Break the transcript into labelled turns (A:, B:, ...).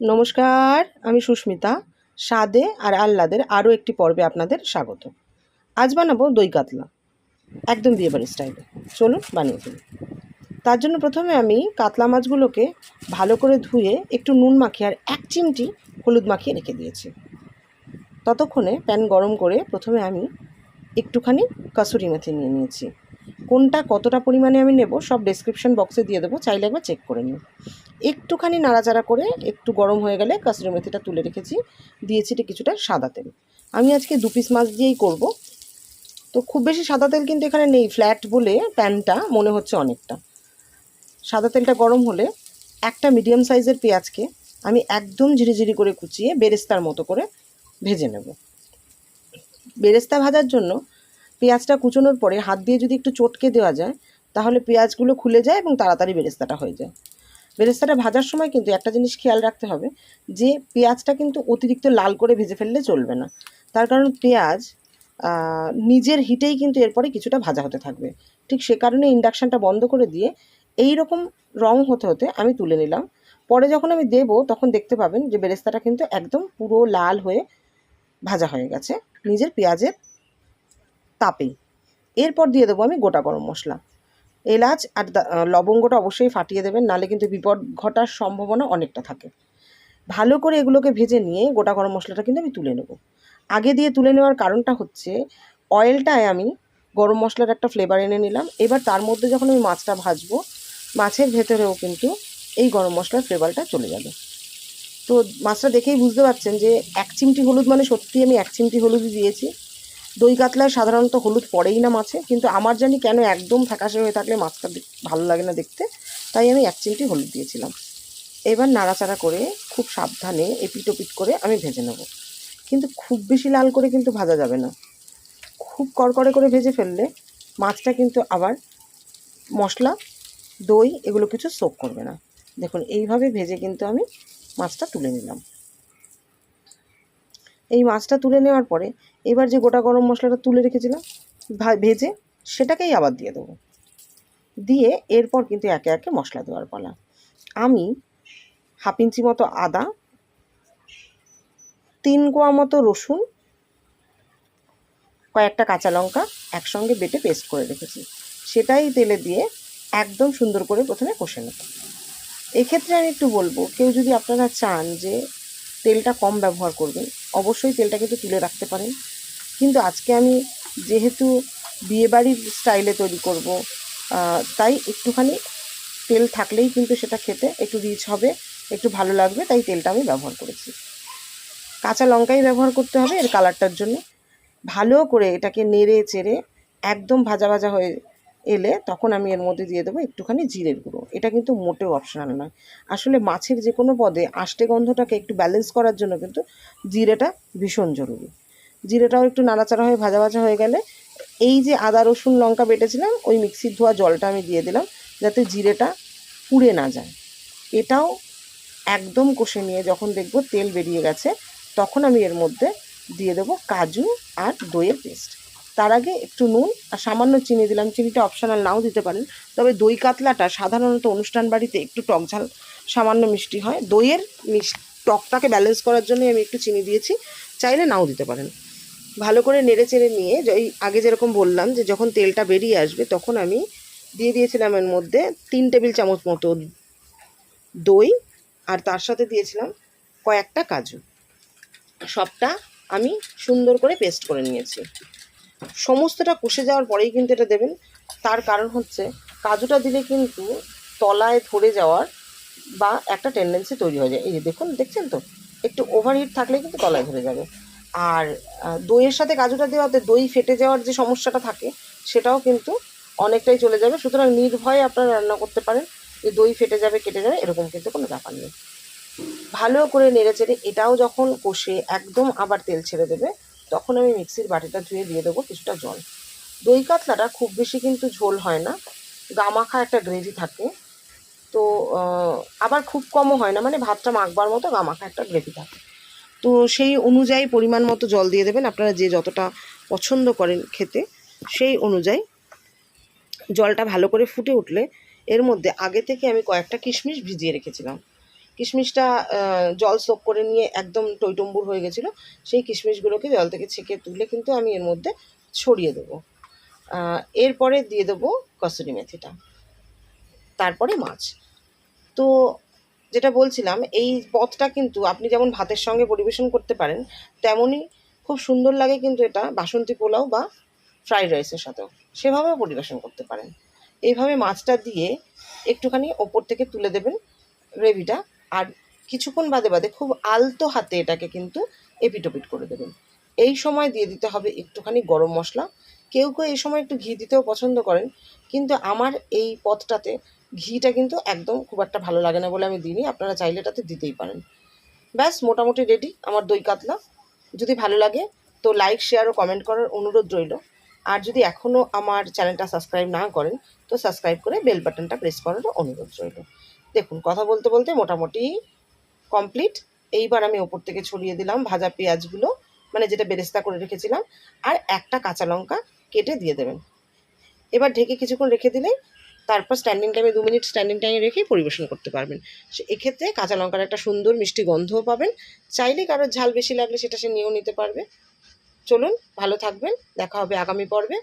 A: নমস্কার, আমি সুস্মিতা, স্বাদে আর আহ্লাদের আরও একটি পর্বে আপনাদের স্বাগত। আজ বানাবো দই কাতলা, একদম বিয়েবাড়ির স্টাইলে। চলুন, বানিয়ে ফেলি। তার জন্য প্রথমে আমি কাতলা মাছগুলোকে ভালো করে ধুয়ে একটু নুন মাখিয়ে আর এক চিমটি হলুদ মাখিয়ে রেখে দিয়েছি। ততক্ষণে প্যান গরম করে প্রথমে আমি একটুখানি কাসুরি মেথি নিয়ে নিয়েছি। কোনটা কতটা পরিমাণে আমি নেব সব ডেসক্রিপশন বক্সে দিয়ে দেবো, চাইলে একবার চেক করে নিন একটুখানি নাড়াচাড়া করে একটু গরম হয়ে গেলে কাসুরি মেথিটা তুলে রেখেছি। দিয়েছি এটা কিছুটা সাদা তেল। আমি আজকে দু পিস মাছ দিয়েই করব। তো খুব বেশি সাদা তেল কিন্তু এখানে নেই ফ্ল্যাট বলে প্যানটা মনে হচ্ছে অনেকটা। সাদা তেলটা গরম হলে একটা মিডিয়াম সাইজের পেঁয়াজকে আমি একদম ঝিরিঝিরি করে কুচিয়ে বেরেস্তার মতো করে ভেজে নেব। বেরেস্তা ভাজার জন্য পেঁয়াজটা কুচোনোর পরে হাত দিয়ে যদি একটু চটকে দেওয়া যায়, তাহলে পেঁয়াজগুলো খুলে যায় এবং তাড়াতাড়ি বেরেস্তাটা হয়ে যায়। বেরেস্তাটা ভাজার সময় কিন্তু একটা জিনিস খেয়াল রাখতে হবে যে পেঁয়াজটা কিন্তু অতিরিক্ত লাল করে ভেজে ফেললে চলবে না। তার কারণ পেঁয়াজ নিজের হিটেই কিন্তু এরপরে কিছুটা ভাজা হতে থাকবে। ঠিক সে কারণে ইন্ডাকশানটা বন্ধ করে দিয়ে এই রকম রং হতে হতে আমি তুলে নিলাম। পরে যখন আমি দেবো, তখন দেখতে পাবেন যে বেরেস্তাটা কিন্তু একদম পুরো লাল হয়ে ভাজা হয়ে গেছে। নিজের পেঁয়াজের তাপেই। এরপর দিয়ে দেবো আমি গোটা গরম মশলা। এলাচ আর লবঙ্গটা অবশ্যই ফাটিয়ে দেবেন, নালে কিন্তু বিপদ ঘটার সম্ভাবনা অনেকটা থাকে। ভালো করে এগুলোকে ভেজে নিয়ে গোটা গরম মশলাটা কিন্তু আমি তুলে নেব। আগে দিয়ে তুলে নেওয়ার কারণটা হচ্ছে, অয়েলটায় আমি গরম মশলার একটা ফ্লেভার এনে নিলাম। এবার তার মধ্যে যখন আমি মাছটা ভাজবো, মাছের ভেতরেও কিন্তু এই গরম মশলার ফ্লেভারটা চলে যাবে। তো মাছটা দেখেই বুঝতে পারছেন যে এক চিমটি হলুদ মানে সত্যি আমি এক চিমটি হলুদই দিয়েছি। দই কাতলায় সাধারণত হলুদ পড়েই না মাছে, কিন্তু আমার জানি কেন একদম ফ্যাকাশে হয়ে থাকলে মাছটা ভালো লাগে না দেখতে, তাই আমি এক চিমটি হলুদ দিয়েছিলাম। এবার নাড়াচাড়া করে খুব সাবধানে এপিট ওপিট করে আমি ভেজে নেব। কিন্তু খুব বেশি লাল করে কিন্তু ভাজা যাবে না। খুব কড়কড়ে করে ভেজে ফেললে মাছটা কিন্তু আবার মশলা, দই এগুলো কিছু সোক করবে না। দেখুন, এইভাবে ভেজে কিন্তু আমি মাছটা তুলে নিলাম। এই মাছটা তুলে নেওয়ার পরে এবার যে গোটা গরম মশলাটা তুলে রেখেছিলাম ভেজে সেটাকেই আবার দিয়ে দেবো। দিয়ে এরপর কিন্তু একে একে মশলা দেওয়ার পালা। আমি হাফ ইঞ্চি মতো আদা, তিন কোয়া মতো রসুন, কয়েকটা কাঁচা লঙ্কা একসঙ্গে বেটে পেস্ট করে রেখেছি। সেটাই তেলে দিয়ে একদম সুন্দর করে প্রথমে কষে নেব। এক্ষেত্রে আমি একটু বলব, কেউ যদি আপনারা চান যে তেলটা কম ব্যবহার করবেন। অবশ্যই তেলটা কিন্তু তুলে রাখতে পারেন। কিন্তু আজকে আমি যেহেতু বিয়েবাড়ির স্টাইলে তৈরি করব তাই একটুখানি তেল থাকলেই কিন্তু সেটা খেতে একটু রিচ হবে, একটু ভালো লাগবে, তাই তেলটা আমি ব্যবহার করেছি। কাঁচা লঙ্কাই ব্যবহার করতে হবে এর কালারটার জন্য। ভালো করে এটাকে নেড়ে চেড়ে একদম ভাজা ভাজা হয়ে এলে তখন আমি এর মধ্যে দিয়ে দেবো একটুখানি জিরের গুঁড়ো। এটা কিন্তু মোটেও অপশনাল নয়। আসলে মাছের যে কোনো পদে আষ্টে গন্ধটাকে একটু ব্যালেন্স করার জন্য কিন্তু জিরেটা ভীষণ জরুরি। জিরেটাও একটু নাড়াচাড়া হয়ে ভাজা ভাজা হয়ে গেলে এই যে আদা, রসুন, লঙ্কা বেটেছিলাম, ওই মিক্সির ধোয়া জলটা আমি দিয়ে দিলাম যাতে জিরেটা পুড়ে না যায়। এটাও একদম কষে নিয়ে যখন দেখব তেল বেরিয়ে গেছে, তখন আমি এর মধ্যে দিয়ে দেবো কাজু আর দইয়ের পেস্ট তার আগে একটু নুন আর সামান্য চিনি দিলাম। চিনিটা অপশনাল নাও দিতে পারেন। তবে দই কাতলাটা সাধারণত অনুষ্ঠান বাড়িতে একটু টক ঝাল, সামান্য মিষ্টি হয়। দইয়ের টকটাকে ব্যালেন্স করার জন্য আমি একটু চিনি দিয়েছি। চাইলে নাও দিতে পারেন। ভালো করে নেড়ে চেড়ে নিয়ে ওই আগে যেরকম বললাম যে যখন তেলটা বেরিয়ে আসবে তখন আমি দিয়ে দিয়েছিলাম এর মধ্যে তিন টেবিল চামচ মতো দই আর তার সাথে দিয়েছিলাম কয়েকটা কাজু। সবটা আমি সুন্দর করে পেস্ট করে নিয়েছি। সমস্তটা কষে যাওয়ার পরেই কিন্তু এটা দেবেন। তার কারণ হচ্ছে, কাজুটা দিলে কিন্তু তলায় ধরে যাওয়ার বা একটা টেন্ডেন্সি তৈরি হয়ে যায়। এই যে দেখুন, দেখছেন তো? একটু ওভারহিট থাকলে কিন্তু তলায় ধরে যাবে। আর দইয়ের সাথে কাজুটা দেওয়াতে দই ফেটে যাওয়ার যে সমস্যাটা থাকে, সেটাও কিন্তু অনেকটাই চলে যাবে। সুতরাং নির্ভয়ে আপনারা রান্না করতে পারেন। যে দই ফেটে যাবে, কেটে যাবে, এরকম কিন্তু কোনো ব্যাপার নেই। ভালো করে নেড়ে চেড়ে এটাও যখন কষে একদম আবার তেল ছেড়ে দেবে তখন আমি মিক্সির বাটিটা ধুয়ে দিয়ে দেবো কিছুটা জল। দই কাতলাটা খুব বেশি কিন্তু ঝোল হয় না। গামাখা একটা গ্রেভি থাকে। তো আবার খুব কমও হয় না মানে ভাতটা মাখবার মতো গামাখা একটা গ্রেভি থাকে। তো সেই অনুযায়ী পরিমাণ মতো জল দিয়ে দেবেন। আপনারা যে যতটা পছন্দ করেন খেতে, সেই অনুযায়ী জলটা ভালো করে ফুটে উঠলে এর মধ্যে আগে থেকে আমি কয়েকটা কিশমিশ ভিজিয়ে রেখেছিলাম। কিশমিশটা জল সোপ করে নিয়ে একদম টইটম্বুর হয়ে গেছিল, সেই কিশমিশগুলোকে জল থেকে ছেঁকে তুলে কিন্তু আমি এর মধ্যে ছড়িয়ে দেবো। এরপরে দিয়ে দেবো কসুরি মেথিটা, তারপরে মাছ। তো যেটা বলছিলাম, এই পথটা কিন্তু আপনি যেমন ভাতের সঙ্গে পরিবেশন করতে পারেন, তেমনই খুব সুন্দর লাগে কিন্তু এটা বাসন্তী পোলাও বা ফ্রাইড রাইসের সাথেও। সেভাবেও পরিবেশন করতে পারেন। এইভাবে মাছটা দিয়ে একটুখানি ওপর থেকে তুলে দেবেন, গ্রেভিটা আর কিছুক্ষণ বাদে বাদে খুব আলতো হাতে এটাকে কিন্তু এপিটোপিট করে দেবেন। এই সময় দিয়ে দিতে হবে একটুখানি গরম মশলা। কেউ কেউ এই সময় একটু ঘি দিতেও পছন্দ করেন, কিন্তু আমার এই পথটাতে ঘিটা কিন্তু একদম খুব একটা ভালো লাগে না বলে আমি দিইনি, আপনারা চাইলে এটাতে দিতেই পারেন। ব্যাস, মোটামুটি রেডি, আমার দই কাতলা। যদি ভালো লাগে তো লাইক, শেয়ার ও কমেন্ট করার অনুরোধ রইল। আর যদি এখনও আমার চ্যানেলটা সাবস্ক্রাইব না করেন, তো সাবস্ক্রাইব করে বেল বাটনটা প্রেস করারও অনুরোধ রইল। দেখুন, কথা বলতে বলতে মোটামুটি কমপ্লিট এইবার আমি ওপর থেকে ছড়িয়ে দিলাম ভাজা পেঁয়াজগুলো মানে যেটা বেরেস্তা করে রেখেছিলাম, আর একটা কাঁচা লঙ্কা কেটে দিয়ে দেবেন। এবার ঢেকে কিছুক্ষণ রেখে দিলেই তারপর স্ট্যান্ডিং টাইমে দু মিনিট স্ট্যান্ডিং টাইমে রেখেই পরিবেশন করতে পারবেন। সে এক্ষেত্রে কাঁচা লঙ্কার একটা সুন্দর মিষ্টি গন্ধও পাবেন। চাইলে কারোর ঝাল বেশি লাগলে সেটা সে নিয়েও নিতে পারবে। চলুন, ভালো থাকবেন, দেখা হবে আগামী পর্বে।